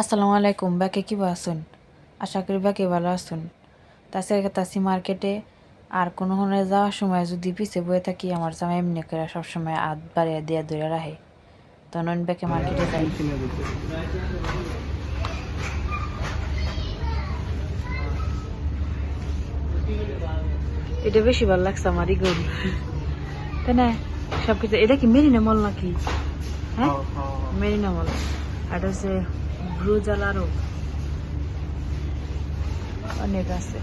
আসসালামু আলাইকুম ব্যাকে কি আসুন আশা করি ব্যাকে ভালো আসুন তাছাড়া তাছি মার্কেটে আর কোনো হনে যাওয়ার সময় যদি পিছে বয়ে থাকি আমার জামা এমনি করে সবসময় হাত বাড়িয়ে দিয়ে ধরে রাখে। তখন ব্যাকে মার্কেটে যাই। এটা বেশি ভালো লাগছে আমার ইগল তাই না? সব কিছু এটা কি মেরিনা মল নাকি? হ্যাঁ। মেরিনা মল। আর হচ্ছে ব্রুজাল আরও অনেক আছে।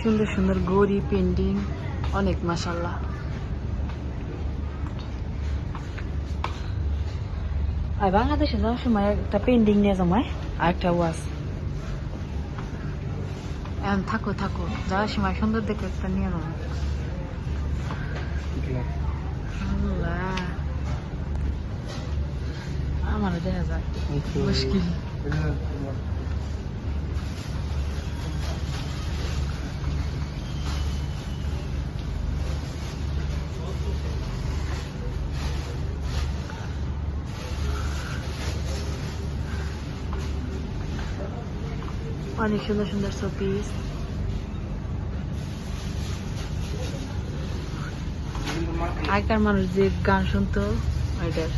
সুন্দর সুন্দর গড়ি পেন্টিং অনেক মাসাল্লাহ আর বাংলাদেশে যাওয়ার সময় একটা পেন্টিং নিয়ে জমায় আর একটা ওয়াশ এখন থাকো থাকো। যাওয়ার সময় সুন্দর দেখে একটা নিয়ে নাও। আমার দেখা যায় মুশকিল। অনেক সুন্দর সুন্দর শোপিস আগেকার মানুষ যে গান শুনতো ওইটার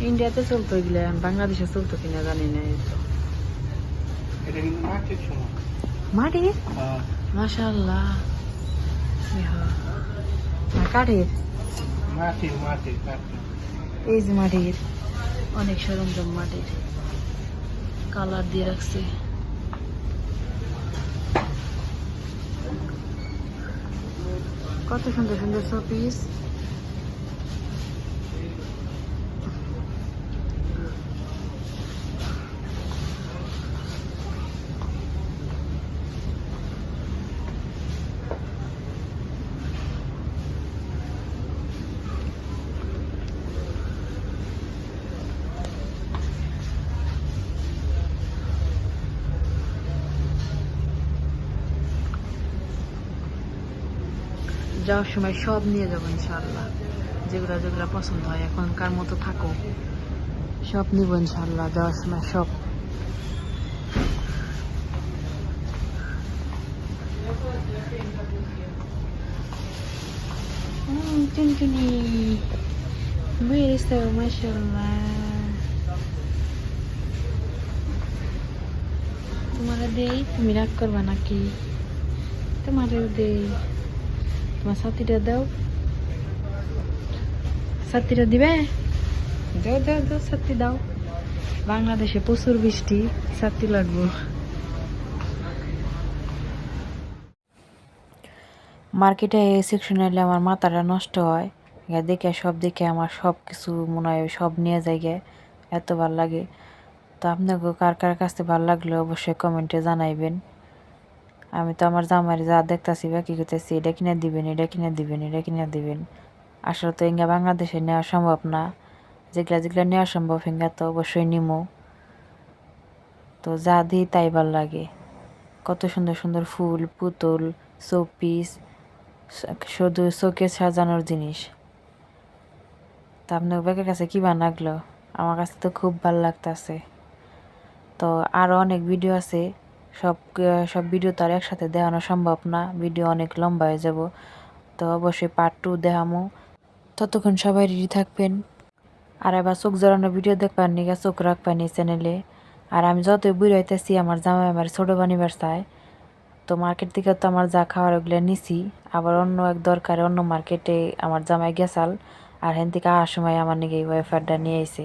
ইন্ডিয়াতে চলতো এগুলো বাংলাদেশে চলতো কিনা জানি না মাটির মাশাল্লাহ কাঠের এই যে মাটির অনেক সরঞ্জাম মাটির কালার দিয়ে রাখছে কত সুন্দর সুন্দর শোপিস যাওয়ার সময় সব নিয়ে যাব ইনশাল্লাহ যেগুলো যেগুলো পছন্দ হয়, এখনকার মতো থাকো। সব নিব ইনশাল্লাহ যাওয়ার সময় সব। টুনটুনি তোমার দেই, তুমি রাগ করবা নাকি? তোমারও দেই। তোমার দাও। সাথীটা দিবে? দাও দাও দাও দাও। বাংলাদেশে প্রচুর বৃষ্টি, সাথী লাগবো। মার্কেটে এই সেকশনে এলে আমার মাথাটা নষ্ট হয়। দেখে, সব দেখে আমার সব কিছু মনে হয়, সব নিয়ে যায় এত ভালো লাগে। তো আপনাকে কার কার কাছে ভালো লাগল অবশ্যই কমেন্টে জানাইবেন। আমি তো আমার জামাই যা দেখতাছি বা কি করতেছি এটা কিনে দিবেন, এটা কিনে দিবেন, এটা কিনে দিবেন। আসলে তো ইঙ্গা বাংলাদেশে নেওয়া সম্ভব না। যেগুলা যেগুলা নেওয়া সম্ভব হিঙ্গা তো অবশ্যই নিমো। তো যা দিই তাই ভালো লাগে। কত সুন্দর সুন্দর ফুল, পুতুল, শোপিস, শুধু শোকে সাজানোর জিনিস। তা আপনার ব্যাগের কাছে কি ভালো লাগল? আমার কাছে তো খুব ভালো লাগতাছে। তো আরও অনেক ভিডিও আছে। সব সব ভিডিও তো আর একসাথে দেখানো সম্ভব না। ভিডিও অনেক লম্বা হয়ে যাব। তো অবশ্যই পার্ট টু দেখামো। ততক্ষণ সবাই রেডি থাকবেন। আর এবার চোখ জড়ানো ভিডিও দেখবার নিগা চোখ রাখবেন এই চ্যানেলে আর আমি যতই বুড়ি হইতেছি, আমার জামাই আমার ছোটো বানিবার চায় তো মার্কেট থেকে তো আমার যা খাওয়ার ওগুলো নিছি। আবার অন্য এক দরকারে অন্য মার্কেটে আমার জামাই গেছাল। আর হেন থেকে আসার সময় আমার নিগে এই ওয়েফারটা নিয়ে আইছে।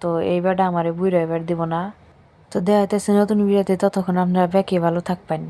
তো এইবারটা আমার বুড়ো এবার দিব না। তো দেওয়া হইতেছে নতুন ভিডিওতে ততক্ষণ আপনারা ব্যাকে ভালো থাকবেন।